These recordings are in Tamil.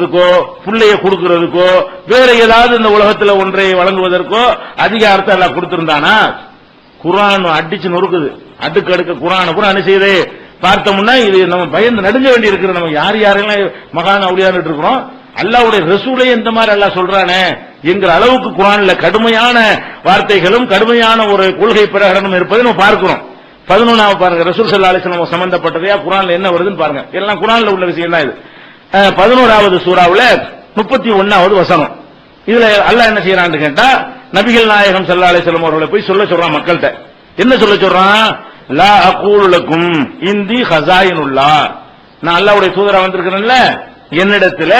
இருக்கோ புள்ளைய கொடுக்கிறதுக்கோ வேற ஏதாவது இந்த உலகத்துல ஒன்றை வழங்குவதற்கோ அதிகாரத்தை எல்லாம் கொடுத்திருந்தானா? குரான் அடிச்சு நொறுக்குது. அடுக்கு அடுக்க குரான கூட என்ன செய்யுது பார்த்தோம்னா இது நம்ம பயந்து நடுங்க வேண்டி இருக்கிற நம்ம யார் யாரெல்லாம் மகான் அவுளியான்னு இருக்கிறோம் அல்லாவுடைய ரசூலே இந்த மாதிரி எல்லாம் சொல்றானே என்கிற அளவுக்கு குரான்ல கடுமையான வார்த்தைகளும் கடுமையான ஒரு கொள்கை பிரகடனம் இருப்பதை நம்ம பார்க்கிறோம். பதினொன்னாவது பாருங்க ரசூல் சல்லா அலிஸ்லாம் சம்பந்தப்பட்டதையா? குரான்ல என்ன வருதுன்னு பாருங்க. எல்லாம் குரான்ல உள்ள விஷயம் தான் இது. பதினோராவது சூறாவில் முப்பத்தி ஒன்னாவது வசனம். இதுல அல்லாஹ் என்ன செய்யறான்னு கேட்டா நபிகள் நாயகம் சல்லா அலிஸ்லாம் அவர்களை போய் சொல்ல சொல்றான் மக்கள்கிட்ட. என்ன சொல்ல சொல்றான்? லா அகூலுக்கும் இந்தி ஹசாயினுல்லா நான் அல்லாவுடைய தூதரா வந்திருக்கிறேன்ல என்னிடத்துல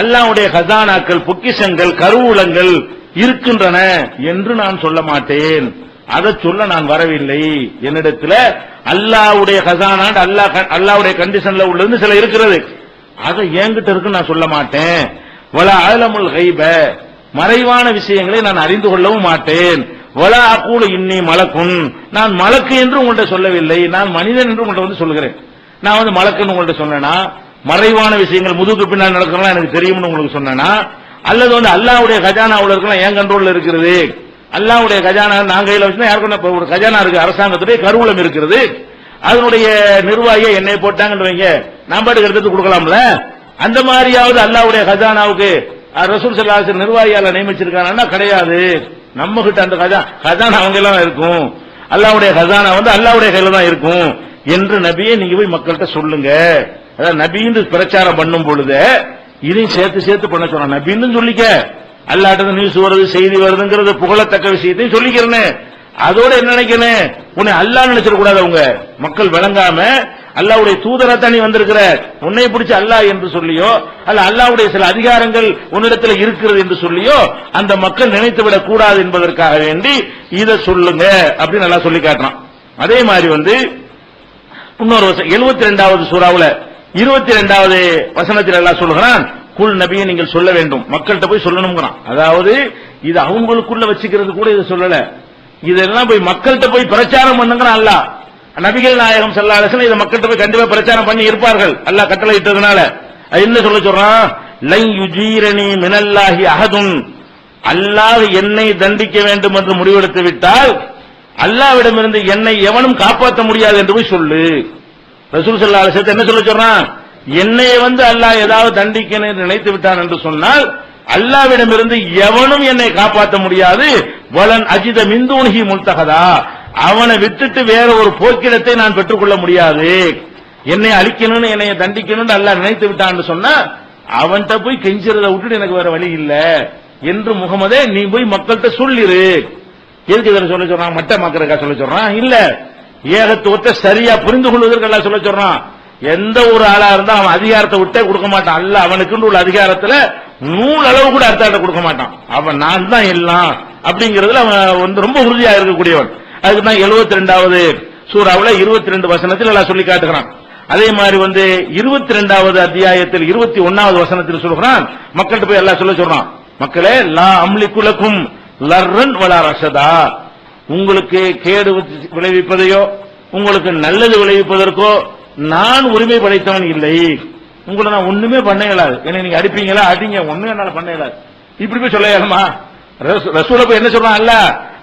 அல்லாவுடைய ஹசானாக்கள் பொக்கிஷங்கள் கருவூலங்கள் இருக்கின்றன என்று நான் சொல்ல மாட்டேன். அதை சொல்ல நான் வரவில்லை. என்னிடத்துல அல்லாவுடைய ஹசானான் அல்லாஹ் அல்லாவுடைய கண்டிஷன்ல உள்ளது சில இருக்கிறது. அதை என்கிட்ட இருக்கு நான் சொல்ல மாட்டேன். வல ஆலமுல் கைப. மறைவான விஷயங்களை நான் அறிந்து கொள்ளவும் மாட்டேன். வல அக்கூல இன்னி மலக்குன். நான் மலக்கு என்று உங்கள்கிட்ட சொல்லவில்லை. நான் மனிதன் என்று உங்கள்கிட்ட வந்து சொல்கிறேன். நான் வந்து மலக்குன்னு உங்கள்கிட்ட சொன்னேன்னா மறைவான விஷயங்கள் முதுகு பின்னால் நடக்கிறதா எனக்கு தெரியும்னு உங்களுக்கு சொன்னேன்னா அல்லது வந்து அல்லாவுடைய கஜானாவில் இருக்கலாம் என் கண்ட்ரோல்ல இருக்கிறது. அல்லாவுடைய கஜானா நான் கையில் வச்சுன்னா யாருக்கும் ஒரு கஜானா இருக்கு அரசாங்கத்துடைய கருவூலம் இருக்கிறது. அதனுடைய நிர்வாகியை என்னை போட்டாங்கன்னு வைங்க. நான் பாட்டுக்கு எடுத்து கொடுக்கலாம்ல? அந்த மாதிரியாவது அல்லாவுடைய கஜானாவுக்கு ரசூல் சல்லாஹ் நிர்வாகியால நியமிச்சிருக்காங்கன்னா கிடையாது. நம்ம கிட்ட அந்த கஜா கஜானா அவங்க எல்லாம் இருக்கும். அல்லாவுடைய கஜானா வந்து அல்லாவுடைய கையில தான் இருக்கும். என்று நபியை நீங்க போய் மக்கள்கிட்ட சொல்லுங்க. அதாவது நபின்னு பிரச்சாரம் பண்ணும் பொழுது இதையும் சேர்த்து சேர்த்து பண்ண சொன்ன நபின்னு சொல்லிக்க. அல்லாட்டது நியூஸ் வருது செய்தி வருதுங்கிறது புகழத்தக்க விஷயத்தையும் சொல்லிக்கிறேன்னு. அதோட என்ன நினைக்கணும்? உன்னை அல்லாஹ் நினைச்சிடக்கூடாது அவங்க. மக்கள் விளங்காம அல்லாவுடைய தூதரா தனி வந்திருக்கிற உன்னை பிடிச்ச அல்லாஹ் என்று சொல்லியோ அல்ல அல்லாவுடைய சில அதிகாரங்கள் உன்னிடத்தில் இருக்கிறது என்று சொல்லியோ அந்த மக்கள் நினைத்து விடக் கூடாது என்பதற்காக வேண்டி இதை சொல்லுங்க அப்படின்னு நல்லா சொல்லி காட்டுறான். அதே மாதிரி வந்து இன்னொரு எழுபத்தி ரெண்டாவது சூறாவில் இருபத்தி ரெண்டாவது வசனத்தில் எல்லாம் சொல்லுகிறான் குல் நபியை நீங்கள் சொல்ல வேண்டும். மக்கள்கிட்ட போய் சொல்லணுங்கிறான் அதாவது இது அவங்களுக்குள்ள வச்சுக்கிறது கூட இதை சொல்லல. இதெல்லாம் போய் மக்கள்கிட்ட போய் பிரச்சாரம் பண்ணுங்கிறான் அல்ல. நபிகள் நாயகம் செல்லா அரசன் இதை மக்கள்கிட்ட போய் கண்டிப்பா பிரச்சாரம் பண்ணி இருப்பார்கள். அல்லாஹ் கட்டளை இட்டதுனால அது என்ன சொல்ல சொல்றான்? லை யுஜீரணி மினல்லாஹி அஹதுன். அல்லாஹ் என்னை தண்டிக்க வேண்டும் என்று முடிவெடுத்து விட்டால் அல்லாவிடமிருந்து என்னை எவனும் காப்பாற்ற முடியாது என்று போய் சொல்லு. ரசூல் சல்லா அலிசத்தை என்ன சொல்ல சொல்றான்? என்னை வந்து அல்லாஹ் ஏதாவது தண்டிக்கணும் என்று நினைத்து விட்டான் என்று சொன்னால் அல்லாவிடமிருந்து எவனும் என்னை காப்பாற்ற முடியாது. வலன் அஜித மிந்தூன்ஹி முல்தகதா. அவனை விட்டுட்டு வேற ஒரு போக்கிடத்தை நான் பெற்றுக்கொள்ள முடியாது. என்னை அழிக்கணும்னு என்னை தண்டிக்கணும்னு அல்லாஹ் நினைத்து விட்டான்னு சொன்னா அவன்கிட்ட போய் கெஞ்சிறத விட்டுட்டு எனக்கு வேற வழி இல்ல. என்று முகமதே நீ போய் மக்கள்கிட்ட சொல்லிரு. எதுக்கு இதில் சொல்ல சொல்றான்? மட்டமாக்கிறக்கா சொல்ல சொல்றான்? இல்ல. ஏகத்துவத்தை சரியா புரிந்து கொள்வதற்கு எல்லாம் சொல்ல சொல்றான். எந்த ஒரு ஆளா இருந்தா அவன் அதிகாரத்தை விட்டே கொடுக்க மாட்டான். அல்ல அவனுக்குன்னு உள்ள அதிகாரத்துல நூல் அளவு கூட அர்த்தத்தை கொடுக்க மாட்டான். அவன் நான் தான் எல்லாம் அப்படிங்கறதுல அவன் வந்து ரொம்ப உறுதியா இருக்கக்கூடியவன். அதுக்கு தான் எழுபத்தி ரெண்டாவது சூறாவுல இருபத்தி ரெண்டு வசனத்தில் எல்லாம் சொல்லி காட்டுகிறான். அதே மாதிரி வந்து இருபத்தி ரெண்டாவது அத்தியாயத்தில் இருபத்தி ஒன்னாவது வசனத்தில் சொல்கிறான். மக்கள்கிட்ட போய் எல்லாம் சொல்ல சொல்றான். மக்களே லா அம்லிக்குலக்கும் லர்ரன் வலா ரஷதா. உங்களுக்கு கேடு விளைவிப்பதையோ உங்களுக்கு நல்லது விளைவிப்பதற்கோ நான் உரிமை படைத்தவன் இல்லை. உங்களை நான் ஒண்ணுமே பண்ண இயலாது. என்னை நீங்க அடிப்பீங்களா? அடிங்க. ஒண்ணுமே என்னால பண்ண இயலாது. இப்படி போய் சொல்ல இயலுமா? ரசூல போய் என்ன சொல்றான் அல்ல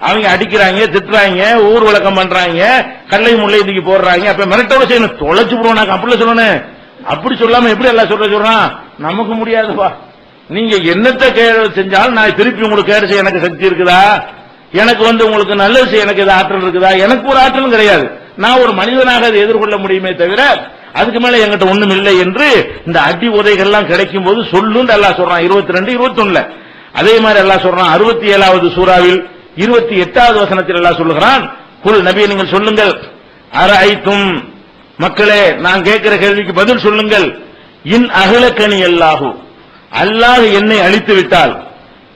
அவங்க அடிக்கிறாங்க திட்டுறாங்க ஊர் விளக்கம் பண்றாங்க கல்லை முல்லை தூக்கி போடுறாங்க. அப்ப மிரட்டோட செய்யணும். தொலைச்சு போடுவோம். அப்படி சொல்லணும். அப்படி சொல்லாம எப்படி எல்லாம் சொல்ற சொல்றான் நமக்கு முடியாதுப்பா. நீங்க என்னத்தை கேடு செஞ்சாலும் நான் திருப்பி உங்களுக்கு கேடு செய்ய எனக்கு சக்தி இருக்குதா? எனக்கு வந்து உங்களுக்கு நல்லது செய்ய எனக்கு இது ஆற்றல் இருக்குதா? எனக்கு ஒரு ஆற்றலும் கிடையாது. நான் ஒரு மனிதனாக அதை எதிர்கொள்ள முடியுமே தவிர அதுக்கு மேல எங்கிட்ட ஒண்ணும் இல்லை என்று இந்த அடி உதைகள்லாம் கிடைக்கும் போது சொல்லுன்னு எல்லாம் சொல்றான். இருபத்தி ரெண்டு இருபத்தி அதே மாதிரி எல்லாம் சொல்றான். அறுபத்தி ஏழாவது சூறாவில் இருபத்தி எட்டாவது வசனத்தில் எல்லாம் சொல்லுகிறான். குல் நபியை நீங்கள் சொல்லுங்கள். அரைத்தும் மக்களே நான் கேட்கிற கேள்விக்கு பதில் சொல்லுங்கள். இன் அகலக்கணி அல்லாஹு. அல்லாஹ் என்னை அழித்து விட்டால்.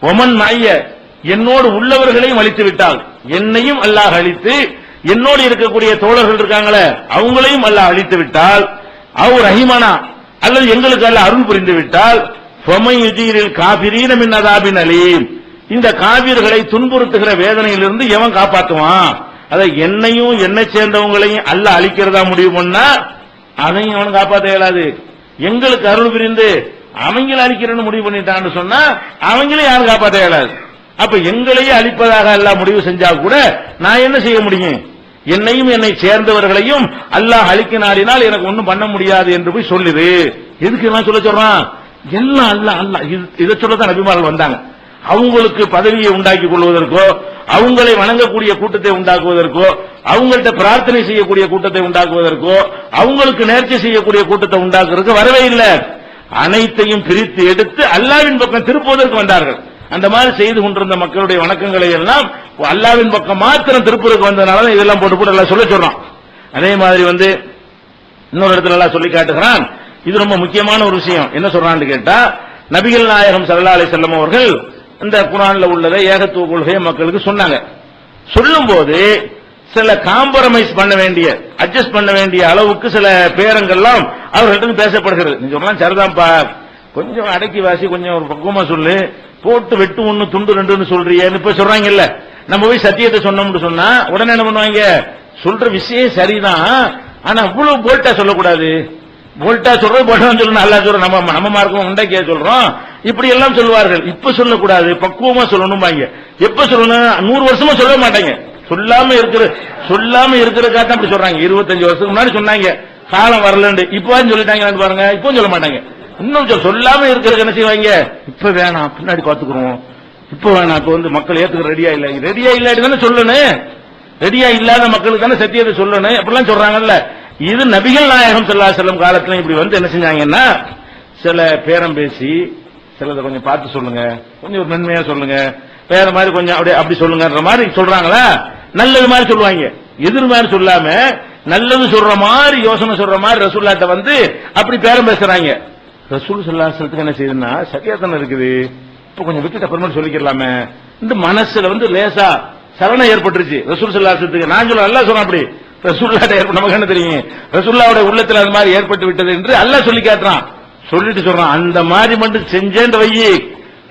ஒமன் மாய என்னோடு உள்ளவர்களையும் அழித்து விட்டால். என்னையும் அல்லாஹ் அழித்து என்னோடு இருக்கக்கூடிய தோழர்கள் இருக்காங்களே அவங்களையும் அல்ல அழித்து விட்டால் அவ் ரஹிமானா அல்லது எங்களுக்கு அல்ல அருள் புரிந்து விட்டால் ஃபமையுஜீரில் காபிரீன மின் அதாபின் அலீம். இந்த காவிர்களை துன்புறுத்துகிற வேதனையிலிருந்து எவன் காப்பாத்துவான்? அதை என்னையும் என்னை சேர்ந்தவங்களையும் அல்ல அழிக்கிறதா முடிவு பண்ணா அதையும் அவன் காப்பாற்ற இயலாது. எங்களுக்கு அருள் புரிந்து அவங்கள அழிக்கிறன்னு முடிவு பண்ணிட்டான்னு சொன்னா அவங்களையும் யாரும் காப்பாற்ற இயலாது. அப்ப எங்களையே அழிப்பதாக எல்லாம் முடிவு செஞ்சா கூட நான் என்ன செய்ய முடியும்? என்னையும் என்னை சேர்ந்தவர்களையும் அல்லாஹ் அழிக்க நாடினால் எனக்கு ஒன்றும் பண்ண முடியாது என்று போய் சொல்லுது. எதுக்கு எல்லாம் சொல்ல சொல்றான்? எல்லாம் அல்லாஹ் அல்லாஹ் இது- இதை சொல்லத்தான் நபிமார்கள் வந்தாங்க. அவங்களுக்கு பதவியை உண்டாக்கி கொள்வதற்கோ அவங்களை வணங்கக்கூடிய கூட்டத்தை உண்டாக்குவதற்கோ அவங்கள்ட்ட பிரார்த்தனை செய்யக்கூடிய கூட்டத்தை உண்டாக்குவதற்கோ அவங்களுக்கு நேர்ச்சி செய்யக்கூடிய கூட்டத்தை உண்டாக்குறதுக்கு வரவே இல்லை. அனைத்தையும் பிரித்து எடுத்து அல்லாவின் பக்கம் திருப்புவதற்கு வந்தார்கள். அந்த மாதிரி செய்து கொண்டிருந்த மக்களுடைய வணக்கங்களை எல்லாம் அல்லாவின் பக்கம் மாத்திரம் திருப்பூருக்கு வந்ததுனால இதெல்லாம் போட்டு போட்டு எல்லாம் சொல்ல சொல்றான். அதே மாதிரி வந்து இன்னொரு இடத்துல எல்லாம் சொல்லி காட்டுகிறான். இது ரொம்ப முக்கியமான ஒரு விஷயம். என்ன சொல்றான்னு கேட்டா நபிகள் நாயகம் சல்லா அலி செல்லம் அவர்கள் இந்த குரான்ல உள்ளதை ஏகத்துவ கொள்கையை மக்களுக்கு சொன்னாங்க. சொல்லும்போது சில காம்பரமைஸ் பண்ண வேண்டிய அட்ஜஸ்ட் பண்ண வேண்டிய அளவுக்கு சில பேரங்கள்லாம் அவர்கள்ட்ட பேசப்படுகிறது. நீ சொல்லலாம் சரிதான்ப்பா. கொஞ்சம் அடக்கி வாசி கொஞ்சம் ஒரு பக்குவமா சொல்லு. போட்டு வெட்டு ஒண்ணு துண்டு ரெண்டுன்னு சொல்றியன்னு இப்ப சொல்றாங்கல்ல. நம்ம போய் சத்தியத்தை சொன்னோம்னு சொன்னா உடனே என்ன பண்ணுவாங்க? சொல்ற விஷயம் சரிதான். ஆனா அவ்வளவு போல்ட்டா சொல்லக்கூடாது. போல்ட்டா சொல்றது போட்டா சொல்லணும் நல்லா சொல்றோம். நம்ம நம்ம மார்க்கம் உண்டைக்கே சொல்றோம். இப்படி எல்லாம் சொல்லுவார்கள். இப்ப சொல்லக்கூடாது. பக்குவமா சொல்லணும் எப்ப சொல்லணும்? நூறு வருஷமா சொல்ல மாட்டாங்க. சொல்லாம இருக்கிற சொல்லாம இருக்கிறதுக்காக தான் அப்படி சொல்றாங்க. இருபத்தஞ்சு வருஷத்துக்கு முன்னாடி சொன்னாங்க. காலம் வரலன்னு இப்பவும் சொல்லிட்டாங்க பாருங்க. இப்பவும் சொல்ல மாட்டாங்க. இன்னும் சொல்லாம இருக்கிறதுக்கு என்ன செய்வாங்க? இப்ப வேணாம் பின்னாடி பாத்துக்கிறோம் இப்ப வேணாம் இப்ப வந்து மக்கள் ஏத்துக்க ரெடியா இல்ல. ரெடியா இல்லாட்டி தானே சொல்லணும் ரெடியா இல்லாத மக்களுக்கு தானே சத்தியத்தை சொல்லணும் அப்படிலாம் சொல்றாங்கல்ல. இது நபிகள் நாயகம் செல்லா செல்லும் காலத்துல இப்படி வந்து என்ன செஞ்சாங்கன்னா சில பேரம் பேசி சிலதை கொஞ்சம் பார்த்து சொல்லுங்க. கொஞ்சம் ஒரு நன்மையா சொல்லுங்க. வேற மாதிரி கொஞ்சம் அப்படியே அப்படி சொல்லுங்கன்ற மாதிரி சொல்றாங்களா? நல்லது மாதிரி சொல்லுவாங்க. எதிர் மாதிரி சொல்லாம நல்லது சொல்ற மாதிரி யோசனை சொல்ற மாதிரி ரசூல்லாட்ட வந்து அப்படி பேரம் பேசுறாங்க. ரசூல் சொல்லாசத்துக்கு என்ன செய்யுதுன்னா சரியா தானே இருக்குது? இப்ப கொஞ்சம் விட்டுட்டு அப்புறமா சொல்லிக்கலாமே இந்த மனசுல வந்து லேசா சலனம் ஏற்பட்டுருச்சு. ரசூல் சொல்லாசத்துக்கு நான் சொல்ல அல்ல சொன்ன அப்படி. ரசூல்லாட்ட ஏற்ப நமக்கு என்ன தெரியும்? ரசூல்லாவோட உள்ளத்துல அது மாதிரி ஏற்பட்டு விட்டது என்று அல்லாஹ் சொல்லி காட்டுறான். சொல்லிட்டு சொல்றான் அந்த மாதிரி மட்டும் செஞ்சேன் வையி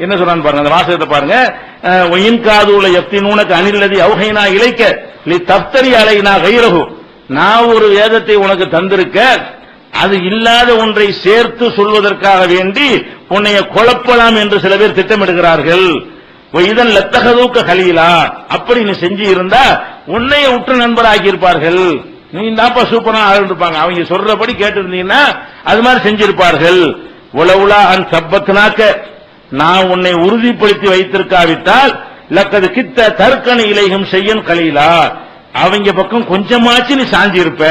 என்ன சொல்றான்னு பாருங்க அந்த வாசகத்தை பாருங்க. ஒயின் காதுல எப்தின் நூனக்கு அணிலதி அவுகைனா இழைக்க இல்லை தப்தரி அலைனா கைரகு நான் ஒரு வேதத்தை உனக்கு தந்திருக்க அது இல்லாத ஒன்றை சேர்த்து சொல்வதற்காக வேண்டி உன்னைய குழப்பலாம் என்று சில பேர் திட்டமிடுகிறார்கள். இதன் லத்தகதூக்க கலியிலா அப்படி நீ செஞ்சு இருந்தா உன்னைய உற்ற நண்பராக்கி இருப்பார்கள் நீ தாப்பா சூப்பரா ஆள் இருப்பாங்க அவங்க சொல்றபடி கேட்டு இருந்தீங்கன்னா அது மாதிரி செஞ்சிருப்பார்கள். உளவுலா அன் சப்பத்னாக்க. நான் உன்னை உறுதிப்படுத்தி வைத்திருக்காவிட்டால் லக்கது கித்த தற்கணி இலையும் செய்யும் கலியிலா அவங்க பக்கம் கொஞ்சமாச்சு நீ சாஞ்சி இருப்ப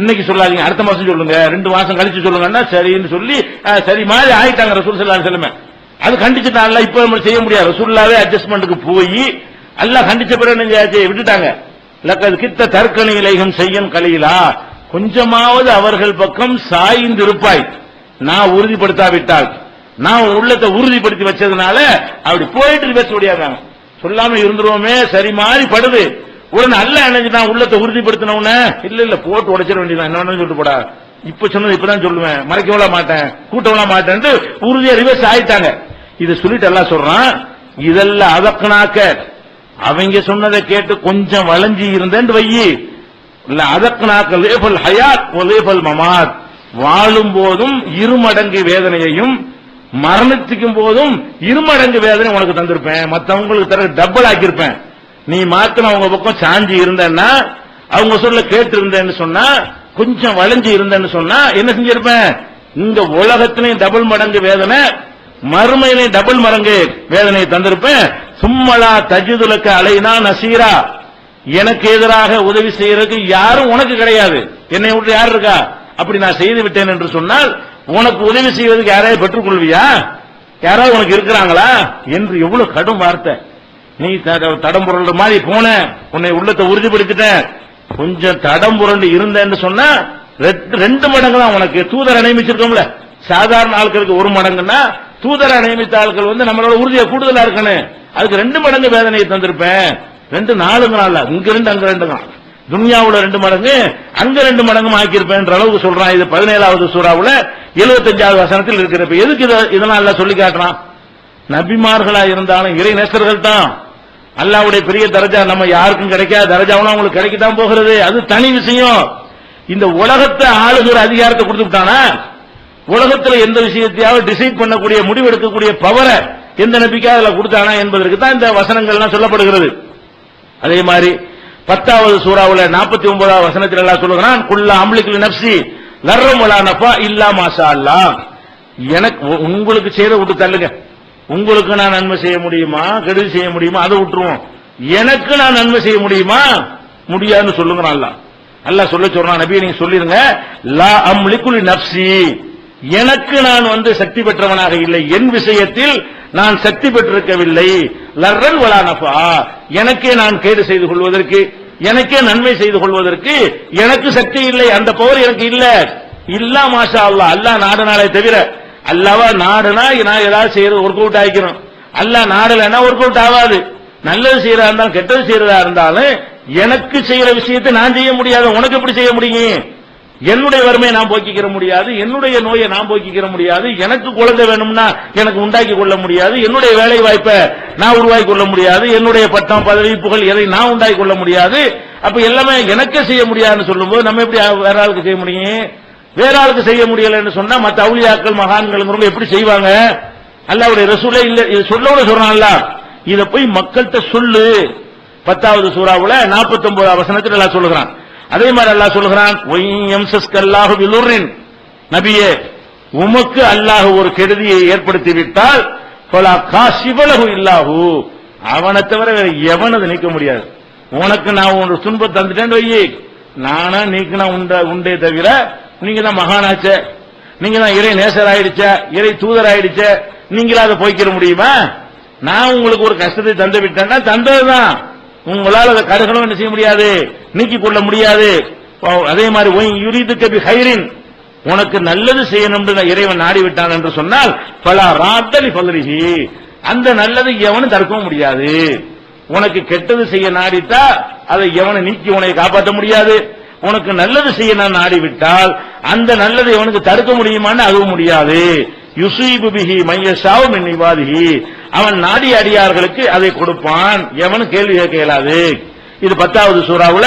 இன்னைக்கு சொல்லாதீங்க அடுத்த மாசம் சொல்லுங்க ரெண்டு மாசம் கழிச்சு சொல்லுங்கன்னா சரின்னு சொல்லி சரி மாதிரி ஆயிட்டாங்க ரசூல் சல்லா செல்லுமே அது கண்டிச்சுட்டான்ல இப்ப நம்ம செய்ய முடியாது. ரசூல்லாவே அட்ஜஸ்ட்மெண்ட்டுக்கு போய் எல்லாம் கண்டிச்ச பிறகு விட்டுட்டாங்க. லக்கது கித்த தற்கணி இலைகம் செய்யும் கலையிலா கொஞ்சமாவது அவர்கள் பக்கம் சாய்ந்திருப்பாய். நான் உறுதிப்படுத்தாவிட்டால் நான் உள்ளத்தை உறுதிப்படுத்தி வச்சதுனால அப்படி போயிட்டு பேச முடியாதாங்க. சொல்லாம இருந்துருவோமே சரி மாறி படுது. உடனே அல்ல நான் உள்ளத்தை உறுதிப்படுத்தினவுன இல்ல இல்ல போட்டு உடைச்சிட வேண்டியதான் என்ன வேணும்னு சொல்லிட்டு போடா. இப்ப சொன்னது இப்பதான் சொல்லுவேன். மறைக்கவிட மாட்டேன் கூட்டவிட மாட்டேன் உறுதியா ரிவர்ஸ் ஆயிட்டாங்க. இதை சொல்லிட்டு எல்லாம் சொல்றான் இதெல்லாம் அதக்கனாக்க அவங்க சொன்னதை கேட்டு கொஞ்சம் வளைஞ்சி இருந்தேன் வையி இல்ல அதக்கனாக்க லேபல் ஹயாத் லேபல் மமாத். வாழும் போதும் இருமடங்கு வேதனையையும் மரணத்துக்கும் போதும் இருமடங்கு வேதனை உனக்கு தந்திருப்பேன். மத்தவங்களுக்கு தர டபுள் ஆக்கியிருப்பேன். நீ மாத்திரம் அவங்க பக்கம் சாஞ்சி இருந்தேன்னா அவங்க சொல்ல கேட்டு இருந்தேன்னு சொன்னா கொஞ்சம் வளைஞ்சு இருந்தேன்னு சொன்னா என்ன செஞ்சிருப்பேன் இந்த உலகத்திலையும் டபுள் மடங்கு வேதனை மறுமையிலையும் டபுள் மடங்கு வேதனையை தந்திருப்பேன் சும்மலா தஜிதுலக்க அலைனா நசீரா. எனக்கு எதிராக உதவி செய்யறதுக்கு யாரும் உனக்கு கிடையாது. என்னை விட்டு யார் இருக்கா? அப்படி நான் செய்து விட்டேன் என்று சொன்னால் உனக்கு உதவி செய்வதற்கு யாரையாவது பெற்றுக்கொள்வியா? யாராவது உனக்கு இருக்கிறாங்களா? என்று எவ்வளவு கடும் வார்த்தை. நீ தட- தடம் புரண்டு மாதிரி போன உன்னை உள்ளத்தை உறுதிப்படுத்திட்டேன். கொஞ்சம் தடம் புரண்டு இருந்தேன்னு சொன்னா ரெட்- ரெண்டு மடங்கு தான் உனக்கு. தூதரை நியமிச்சிருக்கோம்ல. சாதாரண ஆட்களுக்கு ஒரு மடங்குன்னா தூதரை நியமித்த ஆட்கள் வந்து நம்மளோட உறுதியை கூடுதலா இருக்கணும். அதுக்கு ரெண்டு மடங்கு வேதனையை தந்திருப்பேன். ரெண்டு நாலுங்க நாள் இங்க ரெண்டு அங்க ரெண்டு தான். துனியாவுல ரெண்டு மடங்கு அங்க ரெண்டு மடங்கு ஆக்கியிருப்பேன்ற அளவுக்கு சொல்றான் இது பதினேழாவது சூறாவுல. எழுபத்தஞ்சாவது வசனத்தில் இருக்கிறப்ப எதுக்கு இதெல்லாம் எல்லாம் சொல்லி காட்டுறான்? நபிமார்களா இருந்தாலும் இறை நேசர்கள் தான் அல்லாவுடைய பெரிய தரஜா நம்ம யாருக்கும் கிடைக்காத தரஜாவும் அவங்களுக்கு கிடைக்கத்தான் போகிறது. அது தனி விஷயம். இந்த உலகத்தை ஆளுகிற அதிகாரத்தை கொடுத்துட்டானா உலகத்தில் எந்த விஷயத்தையாவது டிசைட் பண்ணக்கூடிய முடிவெடுக்கக்கூடிய பவரை எந்த நம்பிக்கையாக அதில் கொடுத்தானா என்பதற்கு தான் இந்த வசனங்கள்லாம் சொல்லப்படுகிறது. அதே மாதிரி பத்தாவது சூறாவில் நாற்பத்தி ஒன்பதாவது வசனத்தில் எல்லாம் சொல்லுகிறான் குல்ல அம்லிக்குல் நப்சி லர்ரம் வலா நஃபா இல்லா மாஷா அல்லா எனக்கு உ- உங்களுக்கு செய்த விட்டு தள்ளுங்க. உங்களுக்கு நான் நன்மை செய்ய முடியுமா? கெடுதி செய்ய முடியுமா? அதை விட்டுருவோம். எனக்கு நான் நன்மை செய்ய முடியுமா? முடியாதுன்னு சொல்லுங்க அல்லா அல்லாஹ் சொல்ல சொல்றான் நபி நீங்க சொல்லிருங்க. லா அம்லிக்குலி நப்சி எனக்கு நான் வந்து சக்தி பெற்றவனாக இல்லை. என் விஷயத்தில் நான் சக்தி பெற்றிருக்கவில்லை. லர்ரன் வலா நஃபா. எனக்கே நான் கேடு செய்து கொள்வதற்கு எனக்கே நன்மை செய்து கொள்வதற்கு எனக்கு சக்தி இல்லை. அந்த பவர் எனக்கு இல்ல. இல்லா மாஷா அல்ல அல்லா நாடு நாடுனாலே தவிர அல்லாவா நாடுனா நான் ஏதாவது செய்யறது ஒர்க் அவுட் ஆகிக்கிறோம் அல்ல நாடலைன்னா ஒர்க் அவுட் ஆகாது நல்லது செய்யறதா இருந்தாலும் கெட்டது செய்யறதா இருந்தாலும் எனக்கு செய்யற விஷயத்தை நான் செய்ய முடியாது. உனக்கு எப்படி செய்ய முடியும்? என்னுடைய வறுமையை நான் போக்கிக்கிற முடியாது. என்னுடைய நோயை நான் போக்கிக்கிற முடியாது. எனக்கு குழந்தை வேணும்னா எனக்கு உண்டாக்கி கொள்ள முடியாது. என்னுடைய வேலை வாய்ப்பை நான் உருவாக்கி கொள்ள முடியாது. என்னுடைய பட்டம் பதவி புகழ் எதை நான் உண்டாக்கி கொள்ள முடியாது. அப்ப எல்லாமே எனக்கே செய்ய முடியாதுன்னு சொல்லும்போது நம்ம எப்படி வேற ஆளுக்கு செய்ய முடியும்? வேற ஆளுக்கு செய்ய முடியலன்னு சொன்னா மத்த அவுளியாக்கள் மகான்கள் எப்படி செய்வாங்க? அல்லாவுடைய ரசூலே இல்ல இது சொல்லோட சொல்றான்ல இத போய் மக்கள்கிட்ட சொல்லு. பத்தாவது சூறாவுல நாற்பத்தி ஒன்பது வசனத்தில் எல்லாம் சொல்லுகிறான். அதே மாதிரி அல்லாஹ் சொல்லுகிறான் நபியே உமக்கு அல்லாஹ் ஒரு கெடுதியை ஏற்படுத்தி விட்டால் பலா காசிவலகு இல்லாஹு. அவனை தவிர வேற எவனது நீக்க முடியாது. உனக்கு நான் ஒரு துன்பம் தந்துட்டேன்னு வையே. நானா நீக்கினா உண்ட உண்டே தவிர நீங்க தான் மகானாச்ச. நீங்க தான் இறை நேசர் ஆயிடுச்ச இறை தூதர் ஆயிடுச்ச நீங்களா அதை போய்க்கிற முடியுமா? நான் உங்களுக்கு ஒரு கஷ்டத்தை தந்து விட்டேன்னா தந்ததுதான். உங்களால் அதை கருகணும் என்ன செய்ய முடியாது? நீக்கிக் கொள்ள முடியாது. அதே மாதிரி யுரிது கபி ஹைரின். உனக்கு நல்லது செய்யணும்னு இறைவன் நாடி விட்டான் என்று சொன்னால் பல ராத்தலி பலரிகி அந்த நல்லது எவனும் தடுக்கவும் முடியாது. உனக்கு கெட்டது செய்ய நாடித்தா அதை எவனை நீக்கி உன்னை காப்பாற்ற முடியாது. உனக்கு நல்லது செய்ய நான் நாடி விட்டால் அந்த நல்லதை உனக்கு தடுக்க முடியுமான்னு அதுவும் முடியாது. யுசீபு பிஹி மையசாவும் மின் அவன் நாடி அடியார்களுக்கு அதை கொடுப்பான். எவனும் கேள்வி கேட்க இயலாது. இது பத்தாவது சூறாவுல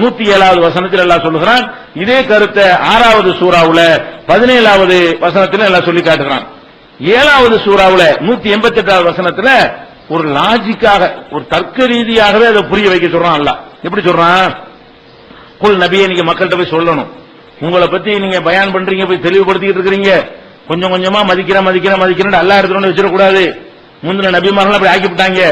நூத்தி ஏழாவது வசனத்தில் எல்லாம் சொல்லுகிறான். இதே கருத்தை ஆறாவது சூறாவுல பதினேழாவது வசனத்தில் எல்லாம் சொல்லி காட்டுகிறான். ஏழாவது சூறாவுல நூத்தி எண்பத்தி எட்டாவது வசனத்துல ஒரு லாஜிக்காக ஒரு தர்க்க ரீதியாகவே அதை புரிய வைக்க சொல்றான் அல்ல எப்படி சொல்றான்? குல் நபியை நீங்க மக்கள்கிட்ட போய் சொல்லணும். உங்களை பத்தி நீங்க பயான் பண்றீங்க போய் தெளிவுபடுத்திக்கிட்டு இருக்கிறீங்க. கொஞ்சம் கொஞ்சமா மதிக்கிறேன் மதிக்கிறேன் மதிக்கிறேன் அல்லா எடுத்துட்டு வச்சிடக்கூடாது. முந்தின நபிமார்கள் அப்படி ஆக்கிவிட்டாங்க.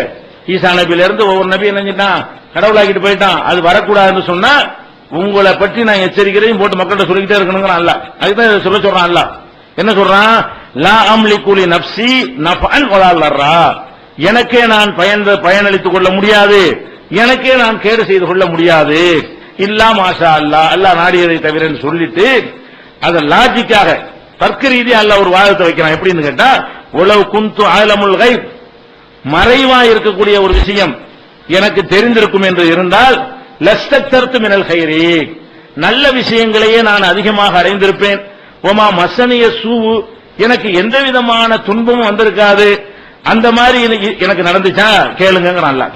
ஈசா நபியில இருந்து ஒவ்வொரு நபி என்ன செஞ்சிட்டான்? கடவுளாக்கிட்டு போயிட்டான். அது வரக்கூடாதுன்னு சொன்னா உங்களை பற்றி நான் எச்சரிக்கையும் போட்டு மக்கள்கிட்ட சொல்லிக்கிட்டே இருக்கணுங்கிற அல்ல அதுதான் சொல்ல சொல்றான் அல்ல என்ன சொல்றான்? லா அம்லி கூலி நப்சி நஃபன் வலால்லர்ரா எனக்கே நான் பயன் பயனளித்துக் கொள்ள முடியாது. எனக்கே நான் கேடு செய்து கொள்ள முடியாது. இல்லா மாஷா அல்லா அல்லாஹ் நாடியதை தவிர சொல்லிட்டு அத லாஜிக்காக தர்க்க ரீதியா அல்ல ஒரு வாதத்தை வைக்கிறான். எப்படின்னு கேட்டா உளவு குந்து ஆலமுல் கை மறைவா இருக்கக்கூடிய ஒரு விஷயம் எனக்கு தெரிந்திருக்கும் என்று இருந்தால் லஸ்தர்த்து மினல் கயிறி நல்ல விஷயங்களையே நான் அதிகமாக அடைந்திருப்பேன் ஓமா மசனிய சூவு? எனக்கு எந்த விதமான துன்பமும் வந்திருக்காது. அந்த மாதிரி எனக்கு- எனக்கு நடந்துச்சா? கேளுங்க நல்லா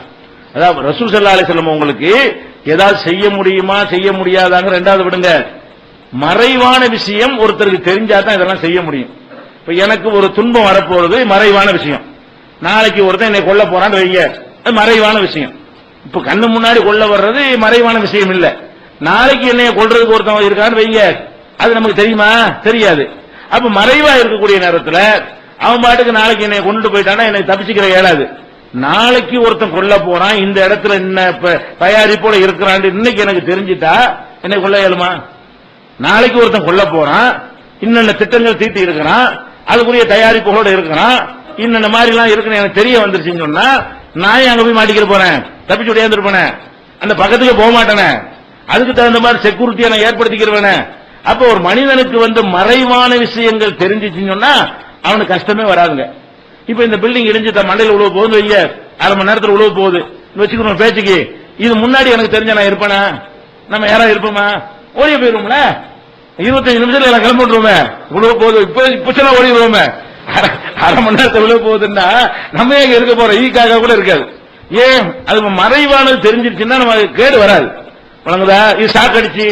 அதாவது ரசூல் சல்லா உங்களுக்கு ஏதாவது செய்ய முடியுமா செய்ய முடியாதாங்க ரெண்டாவது விடுங்க. மறைவான விஷயம் ஒருத்தருக்கு தெரிஞ்சா தான் இதெல்லாம் செய்ய முடியும். இப்ப எனக்கு ஒரு துன்பம் வரப்போறது மறைவான விஷயம். நாளைக்கு ஒருத்தன் என்னை கொல்ல போறான்னு வைங்க. அது மறைவான விஷயம். இப்ப கண்ணு முன்னாடி கொல்ல வர்றது மறைவான விஷயம் இல்ல. நாளைக்கு என்னைய கொள்றதுக்கு ஒருத்தன் இருக்கான்னு வைங்க. அது நமக்கு தெரியுமா? தெரியாது. அப்ப மறைவா இருக்கக்கூடிய நேரத்தில் அவன் பாட்டுக்கு நாளைக்கு என்னை கொண்டுட்டு போயிட்டானா என்னை தப்பிச்சுக்கிற ஏழாது நாளைக்கு ஒருத்தன் கொல்ல போறான் இந்த இடத்துல என்ன தயாரிப்போட இருக்கிறான் இன்னைக்கு எனக்கு தெரிஞ்சிட்டா என்னை கொல்ல இயலுமா? நாளைக்கு ஒருத்தன் கொல்ல போறான் இன்னென்ன திட்டங்கள் தீட்டி இருக்கிறான் அதுக்குரிய தயாரிப்புகளோட இருக்கிறான் இன்னென்ன மாதிரி எல்லாம் இருக்குன்னு எனக்கு தெரிய வந்துருச்சுன்னு சொன்னா நான் ஏன் அங்க போய் மாட்டிக்கிற போறேன்? தப்பிச்சு உடையாந்துருப்பேனே அந்த பக்கத்துக்கு போக மாட்டேனே. அதுக்கு தகுந்த மாதிரி செக்யூரிட்டியை நான் ஏற்படுத்திக்கிறவனே. அப்ப ஒரு மனிதனுக்கு வந்து மறைவான விஷயங்கள் தெரிஞ்சிச்சுன்னு சொன்னா அவனுக்கு கஷ்டமே வராதுங்க. இப்ப இந்த பில்டிங் இடிஞ்சு தன் மண்டையில உழுவ போகுது வைங்க. அரை மணி நேரத்துல உழுவ போகுது. வச்சுக்கணும் பேச்சுக்கு. இது முன்னாடி எனக்கு தெரிஞ்ச நான் இருப்பேனா? நம்ம யாரா இருப்போமா? ஓடிய போயிருவோம்ல? இருபத்தஞ்சு நிமிஷத்துல எல்லாம் கிளம்பி உழுவ போகுது. இப்ப இப்ப சொன்னா ஓடிடுவோமே அரை அரை மணி நேரத்துல உழுவ போகுதுன்னா நம்ம எங்க இருக்க போறோம்? ஈக்காக கூட இருக்காது. ஏன்? அது மறைவானது தெரிஞ்சிருச்சுன்னா நம்ம கேடு வராது. வழங்குதா? இது சாக்கடிச்சு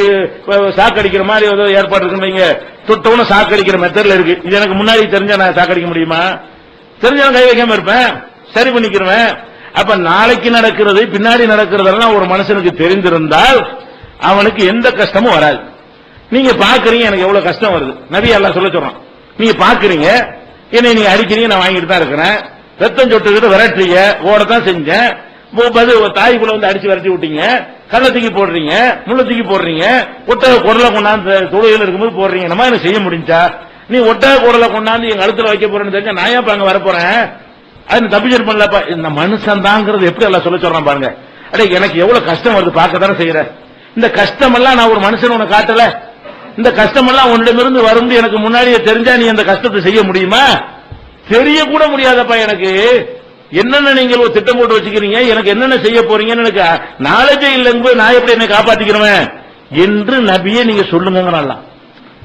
சாக்கு சாக்கடிக்கிற மாதிரி ஏதோ ஏற்பாடு இருக்குன்னு வைங்க. தொட்டவன சாக்கடிக்கிற மெத்தட்ல இருக்கு. இது எனக்கு முன்னாடி தெரிஞ்சா நான் சாக்கடிக்க முடியுமா? தெரிஞ்சவன் கை வைக்காம இருப்பேன். சரி பண்ணிக்கிறவன் அப்ப நாளைக்கு நடக்கிறது பின்னாடி நடக்கிறதெல்லாம் ஒரு மனுஷனுக்கு தெரிந்திருந்தால் அவனுக்கு எந்த கஷ்டமும் வராது. நீங்க பாக்குறீங்க எனக்கு எவ்வளவு கஷ்டம் வருது. நபி எல்லாம் சொல்ல சொல்றான். நீங்க பாக்குறீங்க என்னை நீங்க அடிக்கிறீங்க நான் வாங்கிட்டு தான் இருக்கிறேன். ரத்தம் சொட்டுக்கிட்டு விரட்டுறீங்க ஓடத்தான் செஞ்சேன். தாய்க்குள்ள வந்து அடிச்சு விரட்டி விட்டீங்க. கள்ள தூக்கி போடுறீங்க முள்ள தூக்கி போடுறீங்க. ஒட்டக குரலை கொண்டாந்து தொழுகையில் இருக்கும்போது போடுறீங்க. நம்ம என்ன செய்ய முடிஞ்சா? நீ ஒட்டக குரலை கொண்டாந்து எங்க அழுத்துல வைக்க போறேன்னு தெரிஞ்ச நான் ஏன் அங்க வரப்போறேன்? அது தப்பிச்சிருப்பேன்லப்பா இந்த மனுஷன் தாங்கிறது எப்படி எல்லாம் சொல்ல சொல்றான் பாருங்க. அடே எனக்கு எவ்வளவு கஷ்டம் வருது பார்க்கத்தானே செய்யற. இந்த கஷ்டமெல்லாம் நான் ஒரு மனுஷன் உனக்கு காட்டல. இந்த கஷ்டமெல்லாம் உன்னிடமிருந்து வரும் எனக்கு முன்னாடியே தெரிஞ்சா நீ அந்த கஷ்டத்தை செய்ய முடியுமா? தெரிய கூட முடியாதப்பா எனக்கு. என்னென்ன நீங்கள் ஒரு திட்டம் போட்டு வச்சுக்கிறீங்க? எனக்கு என்னென்ன செய்ய போறீங்கன்னு எனக்கு நாலேஜே இல்லைங்க நான் எப்படி என்னை காப்பாத்திக்கிறவன்? என்று நபியே நீங்க சொல்லுங்க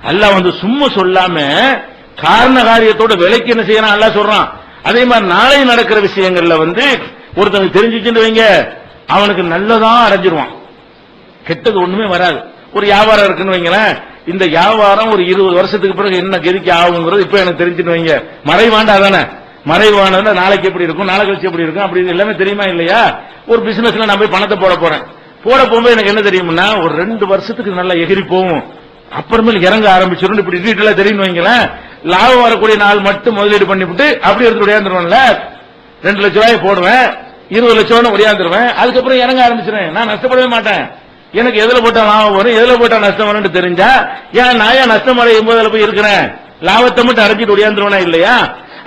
அல்லாஹ் வந்து சும்மா சொல்லாம காரண காரியத்தோட விலைக்கு என்ன செய்யணும் அல்லாஹ் சொல்றான். அதே மாதிரி நாளை நடக்கிற விஷயங்கள்ல வந்து ஒருத்தவங்க தெரிஞ்சுச்சுன்னு வைங்க அவனுக்கு நல்லதா அடைஞ்சிருவான் கெட்டது ஒண்ணுமே வராது. ஒரு வியாபாரம் இருக்குன்னு வைங்களேன் இந்த வியாபாரம் ஒரு இருபது வருஷத்துக்கு பிறகு என்ன கெதிக்கு ஆகுங்கிறது இப்ப எனக்கு தெரிஞ்சுட்டு வைங்க. மறைவாண்டா தானே? மறைவானதுல நாளைக்கு எப்படி இருக்கும்? நாளை கழிச்சு எப்படி இருக்கும்? அப்படி எல்லாமே தெரியுமா இல்லையா? ஒரு பிசினஸ்ல நான் போய் பணத்தை போட போறேன். போட போகும்போது எனக்கு என்ன தெரியும்னா ஒரு ரெண்டு வருஷத்துக்கு நல்லா எகிரி போகும். அப்புறமேல் இறங்க ஆரம்பிச்சிடும் இப்படி டீட்டெயிலா தெரியும் வைங்களேன். லாபம் வரக்கூடிய நாள் மட்டும் முதலீடு பண்ணிவிட்டு அப்படி எடுத்து விடையாந்துருவேன்ல ரெண்டு லட்ச ரூபாய் போடுவேன் இருபது லட்சம் ரூபாய் ஒடியாந்துருவேன் அதுக்கப்புறம் இறங்க ஆரம்பிச்சிருவேன். நான் நஷ்டப்படவே மாட்டேன். எனக்கு எதுல போட்டா லாபம் வரும் எதுல போட்டா நஷ்டம் வரும்னு தெரிஞ்சா ஏன் நான் ஏன் நஷ்டம் அடையும் போதுல போய் இருக்கிறேன்? லாபத்தை மட்டும் அடைஞ்சிட்டு ஒடியாந்துருவேனா இல்லையா?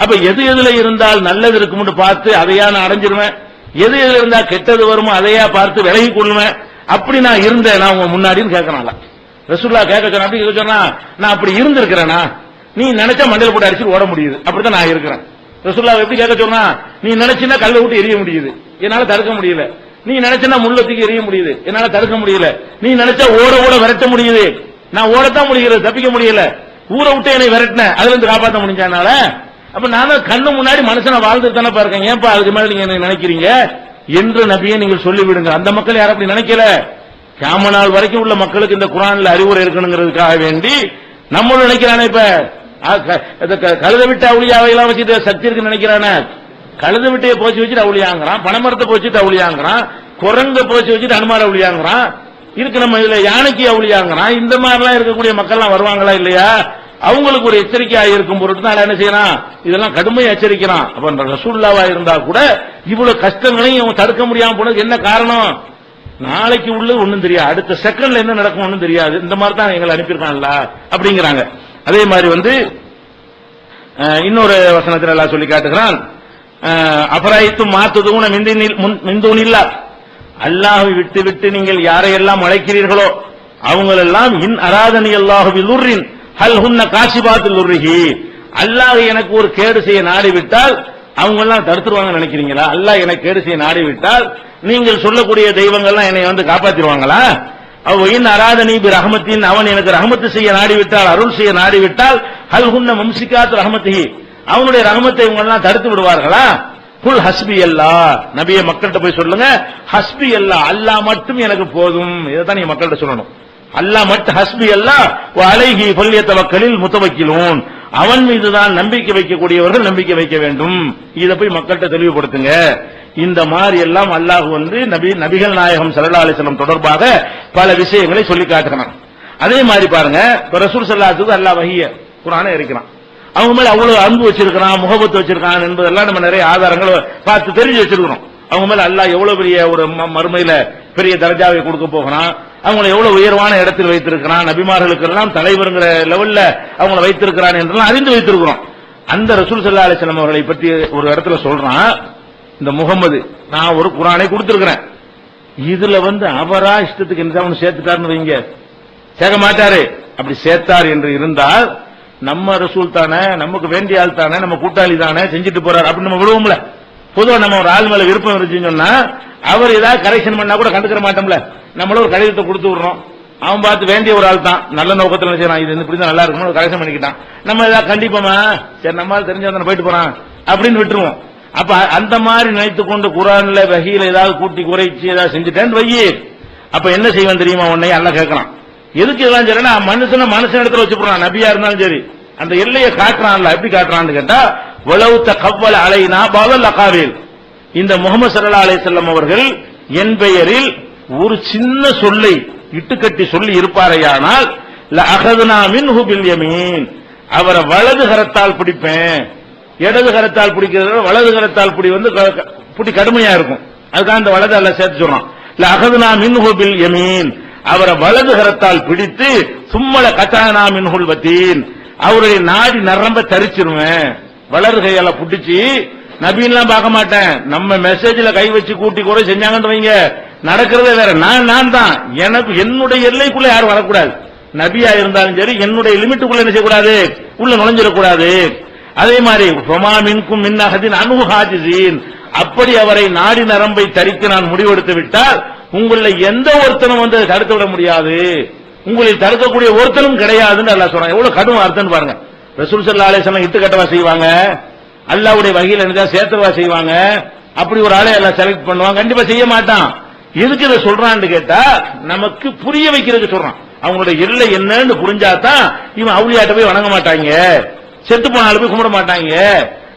அப்ப எது எதுல இருந்தால் நல்லது இருக்கும்னு பார்த்து அதையா நான் அடைஞ்சிருவேன். எது எதுல இருந்தா கெட்டது வருமோ அதையா பார்த்து விலகி கொள்ளுவேன் அப்படி நான் இருந்தேன் நான் உங்க முன்னாடின்னு கேட்கறான்ல ரசூல்லா கேட்க சொன்னா அப்படி கேட்க சொன்னா நான் அப்படி இருந்திருக்கிறேனா? நீ நினைச்சா மண்டல போட்டு அடிச்சு ஓட முடியுது. அப்படித்தான் நான் இருக்கிறேன். ரசூல்லா எப்படி கேட்க சொன்னா நீ நினைச்சினா கல்லை விட்டு எரிய முடியுது. என்னால தடுக்க முடியல. நீ நினைச்சா முள்ளத்துக்கு எரிய முடியுது. என்னால தடுக்க முடியல. நீ நினைச்சா ஓட ஓட விரட்ட முடியுது. நான் ஓடத்தான் முடிகிறது தப்பிக்க முடியல. ஊரை விட்டு என்னை விரட்டின அதுல இருந்து காப்பாத்த முடிஞ்சானால அப்ப நானும் கண்ணு முன்னாடி மனுஷனை வாழ்ந்துட்டு தானே பாருங்க. ஏன்பா அதுக்கு மேல நீங்க என்ன நினைக்கிறீங்க? என்று நபியை நீங்கள் சொல்லிவிடுங்க அந்த மக்கள் யாரும் அப்படி நினைக்கல. கியாம நாள் வரைக்கும் உள்ள மக்களுக்கு இந்த குரான்ல அறிவுரை இருக்கணுங்கிறதுக்காக வேண்டி நம்மளும் நினைக்கிறானே இப்ப. ஆ, க- கழுத விட்டு அவுளியாவை எல்லாம் வச்சுட்டு சக்தி இருக்குன்னு நினைக்கிறானே? கழுத விட்டையை போச்சு வச்சுட்டு அவுளியாங்கிறான் பனைமரத்தை போச்சுட்டு அவுளியாங்கிறான் குரங்க போச்சு வச்சுட்டு அனுமார அவுளியாங்கிறான் இருக்கு நம்ம இதுல யானைக்கு அவுளியாங்கிறான் இந்த மாதிரிலாம் இருக்கக்கூடிய மக்கள்லாம் வருவாங்களா இல்லையா? அவங்களுக்கு ஒரு எச்சரிக்கையா இருக்கும் பொருட்டு தான் என்ன செய்யறான்? இதெல்லாம் கடுமையை எச்சரிக்கிறான். அப்ப ரசூல்லாவா இருந்தா கூட இவ்வளவு கஷ்டங்களையும் அவன் தடுக்க முடியாம போனதுக்கு என்ன காரணம்? நாளைக்கு உள்ளது ஒன்றும் தெரியாது. அடுத்த செகண்ட்ல என்ன நடக்கும் ஒன்றும் தெரியாது. இந்த மாதிரி தான் எங்களை அனுப்பியிருக்கான்ல அப்படிங்கிறாங்க. அதே மாதிரி வந்து இன்னொரு வசனத்தில் எல்லாம் சொல்லி காட்டுகிறான். அபராயித்தும் மாத்துதூன மிந்தூனில்லா அல்லாஹை விட்டு விட்டு நீங்கள் யாரையெல்லாம் அழைக்கிறீர்களோ அவங்களெல்லாம் இன் அராதனி அல்லாஹுவில் உர்ரின் ஹல் ஹுன்ன காசிபாத்தில் உருகி அல்லாஹ் எனக்கு ஒரு கேடு செய்ய நாடிவிட்டால் அவங்க எல்லாம் தடுத்துருவாங்க நினைக்கிறீங்களா? அல்ல எனக்கு கேடு செய்ய நாடி விட்டால் நீங்கள் சொல்லக்கூடிய தெய்வங்கள்லாம் என்னை வந்து காப்பாத்திருவாங்களா அவ இன் அராதனி பி ரஹமத்தின் அவன் எனக்கு ரஹமத்து செய்ய நாடிவிட்டால் அருள் செய்ய நாடிவிட்டால் ஹல் ஹுன்ன மம்சிகாத் ரஹமத்தி அவனுடைய ரஹமத்தை இவங்க எல்லாம் தடுத்து விடுவார்களா? குல் ஹஸ்பி அல்லா. நபிய மக்கள்கிட்ட போய் சொல்லுங்க. ஹஸ்பி அல்லா அல்லாஹ் மட்டும் எனக்கு போதும். இதை தான் நீங்க மக்கள்கிட்ட சொல்லணும். அல்லாஹ் மட்டும் ஹஸ்பி அல்லா அலைகி பள்ளியத்த மக்களில் அவன் மீதுதான் நம்பிக்கை வைக்கக்கூடியவர்கள் நம்பிக்கை வைக்க வேண்டும். இதை போய் மக்கள்கிட்ட தெளிவுபடுத்துங்க. இந்த மாதிரி எல்லாம் அல்லாஹ் வந்து நபி நபிகள் நாயகம் சல்லா அலிஸ்லம் தொடர்பாக பல விஷயங்களை சொல்லி காட்டுகிறான். அதே மாதிரி பாருங்க இப்ப ரசூல் சல்லாத்துக்கு அல்லாஹ் வஹிய குரானை இருக்கிறான் அவங்க மேல அவ்வளவு அன்பு வச்சிருக்கிறான் முகபத்து வச்சிருக்கான் என்பதெல்லாம் நம்ம நிறைய ஆதாரங்களை பார்த்து தெரிஞ்சு வச்சிருக்கிறோம். அவங்க மேல அல்லாஹ் எவ்வளவு பெரிய ஒரு ம- மறுமையில பெரிய தரஜாவை கொடுக்க போகிறான். அவங்களை எவ்வளவு உயர்வான இடத்தில் வைத்திருக்கிறான் நபிமார்களுக்கு எல்லாம் தலைவருங்கிற லெவல்ல அவங்களை வைத்திருக்கிறான் என்றெல்லாம் அறிந்து வைத்திருக்கிறோம். அந்த ரசூல் சல்லா அலிஸ்லாம் அவர்களை பற்றி ஒரு இடத்துல சொல்றான். இந்த முகமது நான் ஒரு குரானை கொடுத்திருக்கிறேன். இதுல வந்து அவரா இஷ்டத்துக்கு என்ன சேர்த்துட்டாருன்னு வைங்க. சேர்க்க மாட்டாரு. அப்படி சேர்த்தார் என்று இருந்தால் நம்ம ரசூல் தானே நமக்கு வேண்டிய ஆள் தானே நம்ம கூட்டாளி தானே செஞ்சுட்டு போறாரு. அப்படின்னு நம்ம விடுவோம்ல பொதுவா நம்ம ஒரு ஆள் மேல விருப்பம் இருந்துச்சுன்னு சொன்னா அவர் ஏதாவது கரெக்ஷன் பண்ணா கூட கண்டுக்கிற மாட்டோம்ல. நம்மளும் ஒரு கடிதத்தை கொடுத்து விடுறோம். அவன் பார்த்து வேண்டிய ஒரு ஆள் தான் நல்ல நோக்கத்தில் நினைச்சான் இது இப்படி தான் நல்லா இருக்கும் கரெக்ஷன் பண்ணிக்கிட்டான். நம்ம ஏதாவது கண்டிப்பாமா? சரி நம்மளால தெரிஞ்சவன் போயிட்டு போறான் அப்படின்னு விட்டுருவோம். அப்ப அந்த மாதிரி நினைத்து கொண்டு குரான்ல வகையில ஏதாவது கூட்டி குறைச்சு ஏதாவது செஞ்சுட்டேன்னு வையே. அப்ப என்ன செய்வேன் தெரியுமா? உன்னை அல்லாஹ் கேட்கறான். எதுக்கு இதெல்லாம் சரினா மனுஷன மனுஷன் இடத்துல வச்சு போறான் நபியா இருந்தாலும் சரி. அந்த எல்லையை காட்டுறான்ல. எப்படி காட்டுறான்னு கேட்டா வளவுத்த கவ்வல் அலைனா பாதல் அகாவில். இந்த முகமது சல்லா செல்லம் அவர்கள் என் பெயரில் ஒரு சின்ன சொல்லை இட்டுக்கட்டி சொல்லி இருப்பாரையானால் அகதுனா மின்ஹு பில் யமீன். அவரை வலது கரத்தால் பிடிப்பேன். இடது கரத்தால் பிடிக்கிறத வலது கரத்தால் பிடி வந்து க- பிடி கடுமையா இருக்கும். அதுதான் இந்த வலது அல்ல சேர்த்து சொல்றான். இல்ல அகதுனா மின்ஹு யமீன். அவரை வலது கரத்தால் பிடித்து சும்மல கத்தானா மின்ஹுல் வத்தீன். அவருடைய நாடி நரம்ப தரிச்சிருவேன். வளர்கையால கையால புடிச்சு நபின்லாம் பார்க்க மாட்டேன். நம்ம மெசேஜ்ல கை வச்சு கூட்டி கூட செஞ்சாங்கன்னு நடக்கிறதே வேற. நான் நான் தான். எனக்கு என்னுடைய எல்லைக்குள்ள யாரும் வரக்கூடாது. நபியா இருந்தாலும் சரி என்னுடைய லிமிட்டுக்குள்ள என்ன செய்யக்கூடாது? உள்ள நுழைஞ்சிடக்கூடாது. அதே மாதிரி ஃபமா மின்கும் மின்னகதின் அனுஹாஜிசீன் அப்படி அவரை நாடி நரம்பை தரிக்க நான் முடிவெடுத்து விட்டால் உங்களில் எந்த ஒருத்தனும் வந்து தடுத்து விட முடியாது. உங்களில் தடுக்கக்கூடிய ஒருத்தனும் கிடையாதுன்னு எல்லாம் சொல்றாங்க எவ்வளவு கடும் அர்த்தம் பாருங்க. ரசூல் சல்லா அலிஸ்லாம் இட்டு கட்டவா செய்வாங்க. அல்லாவுடைய வகையில் என்னதா சேர்த்தவா செய்வாங்க. அப்படி ஒரு ஆளை எல்லாம் செலக்ட் பண்ணுவாங்க கண்டிப்பா செய்ய மாட்டான். எதுக்கு இதை சொல்றான்னு கேட்டா நமக்கு புரிய வைக்கிறதுக்கு சொல்றான். அவங்களோட எல்லை என்னன்னு புரிஞ்சாதான் இவன் அவுளியாட்ட போய் வணங்க மாட்டாங்க. செத்து போனாலும் போய் கும்பிட மாட்டாங்க.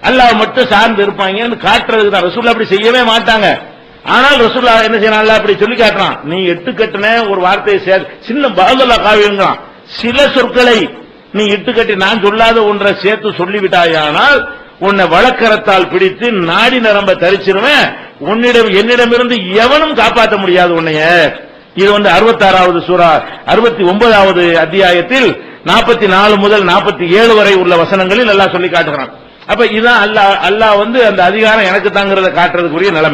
அல்லாஹ் மட்டும் சார்ந்து இருப்பாங்கன்னு காட்டுறதுக்கு தான். ரசூல்லா அப்படி செய்யவே மாட்டாங்க. ஆனால் ரசூல்லா என்ன செய்யலாம் அப்படி சொல்லி காட்டுறான். நீ எட்டு கட்டின ஒரு வார்த்தையை சேர் சின்ன பாகலா காவியங்கிறான். சில சொற்களை நீ இட்டு கட்டி நான் சொல்லாத ஒன்றை சேர்த்து சொல்லிவிட்டாயானால் உன்னை வழக்கரத்தால் பிடித்து நாடி நரம்ப தரிச்சிருவேன். உன்னிடம் என்னிடமிருந்து எவனும் காப்பாற்ற முடியாது உன்னைய. இது வந்து அறுபத்தாறாவது சூரா அறுபத்தி ஒன்பதாவது அத்தியாயத்தில் நாற்பத்தி நாலு முதல் நாற்பத்தி ஏழு வரை உள்ள வசனங்களில் எல்லாம் சொல்லி காட்டுகிறான். அப்ப இதான் அல்லாஹ் அல்லாஹ் வந்து அந்த அதிகாரம் எனக்கு தாங்கிறத காட்டுறதுக்குரிய நிலைமை.